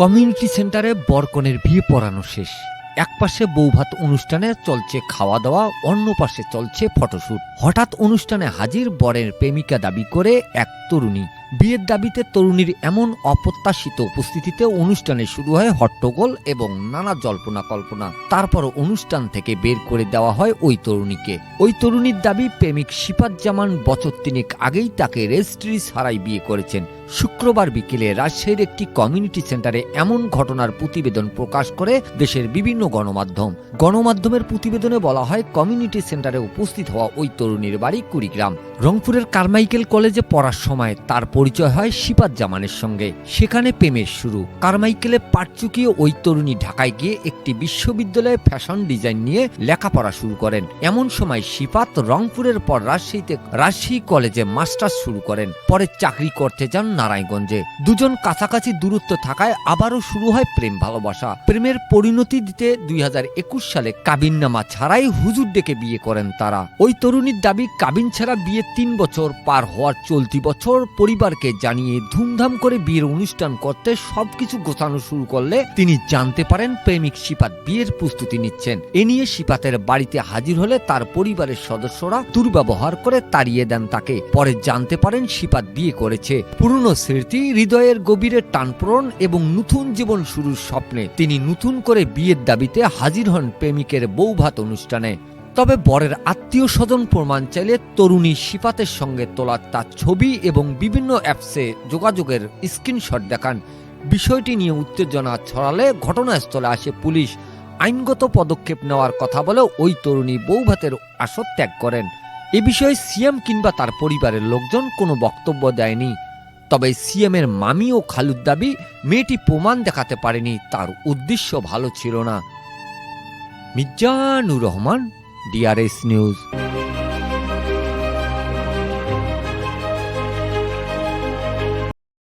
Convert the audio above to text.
Community সেন্টারে বরকনের বিয়ে পড়ানো শেষ। এক পাশে বৌভাত অনুষ্ঠানে চলছে খাওয়া দাওয়া অন্য পাশে চলছে ফটোশ্যুট হঠাৎ অনুষ্ঠানে হাজির বরের প্রেমিকা দাবি করে এক তরুণী। বিয়ের দাবিতে তরুণীর এমন অপ্রত্যাশিত উপস্থিতিতে অনুষ্ঠানে শুরু হয় হট্টগোল এবং নানা জল্পনা কল্পনা। তারপর অনুষ্ঠান থেকে বের করে দেওয়া হয় ওই তরুণীকে। ওই তরুণীর দাবি, প্রেমিক সিপাত জামান বছর তিনেক আগেই তাকে রেজিস্ট্রি ছাড়াই বিয়ে করেছেন। শুক্রবার বিকেলে রাজশাহীর একটি কমিউনিটি সেন্টারে এমন ঘটনার প্রতিবেদন প্রকাশ করে দেশের বিভিন্ন গণমাধ্যম। গণমাধ্যমের প্রতিবেদনে বলা হয়, কমিউনিটি সেন্টারে উপস্থিত হওয়া ওই তরুণীর বাড়ি কুড়িগ্রাম। রংপুরের কারমাইকেল কলেজে পড়ার সময় তার পরিচয় হয় সিপাত জামানের সঙ্গে। সেখানে প্রেমের শুরু। কারমাইকেলে পাট চুকিয়ে ওই তরুণী ঢাকায় গিয়ে একটি বিশ্ববিদ্যালয়ে ফ্যাশন ডিজাইন নিয়ে লেখাপড়া শুরু করেন। এমন সময় সিপাত রংপুরের পর রাজশাহীতে রাজশাহী কলেজে মাস্টার্স শুরু করেন। পরে চাকরি করতে যান নারায়ণগঞ্জে। দুজন কাছাকাছি দূরত্ব থাকায় আবারও শুরু হয় প্রেম ভালোবাসা। প্রেমের পরিণতি দিতে দুই হাজার একুশ সালে কাবিননামা ছাড়াই হুজুর ডেকে বিয়ে করেন তারা। ওই তরুণীর দাবি, কাবিন ছাড়া বিয়ে তিন বছর পার হওয়ার চলতি বছর পরিবারকে জানিয়ে ধুমধাম করে বিয়ের অনুষ্ঠান করতে সবকিছু গোছানো শুরু করলে তিনি জানতে পারেন প্রেমিক শিপাত বিয়ের প্রস্তুতি নিচ্ছেন। এ নিয়ে শিপাতের বাড়িতে হাজির হলে তার পরিবারের সদস্যরা দুর্ব্যবহার করে তাড়িয়ে দেন তাকে। পরে জানতে পারেন শিপাত বিয়ে করেছে। পুরনো স্মৃতি হৃদয়ের গভীরে টানপ্রণ এবং নতুন জীবন শুরুর স্বপ্নে তিনি নতুন করে বিয়ের দাবিতে হাজির হন প্রেমিকের বৌভাত অনুষ্ঠানে। তবে বরের আত্মীয় স্বজন প্রমাণ চাইলে তরুণী সিপাতের সঙ্গে তোলা তার ছবি এবং বিভিন্ন অ্যাপসে যোগাযোগের স্ক্রিনশট দেখান। বিষয়টি নিয়ে উত্তেজনা ছড়ালে ঘটনাস্থলে আসে পুলিশ। আইনগত পদক্ষেপ নেওয়ার কথা বলে ওই তরুণী বৌভাতের আসর ত্যাগ করেন। এ বিষয়ে সিএম কিংবা তার পরিবারের লোকজন কোনো বক্তব্য দেয়নি। তবে সিএমের মামি ও খালুদ দাবি, মেয়েটি প্রমাণ দেখাতে পারেনি, তার উদ্দেশ্য ভালো ছিল না। Mirzanur Rahman, DRS news.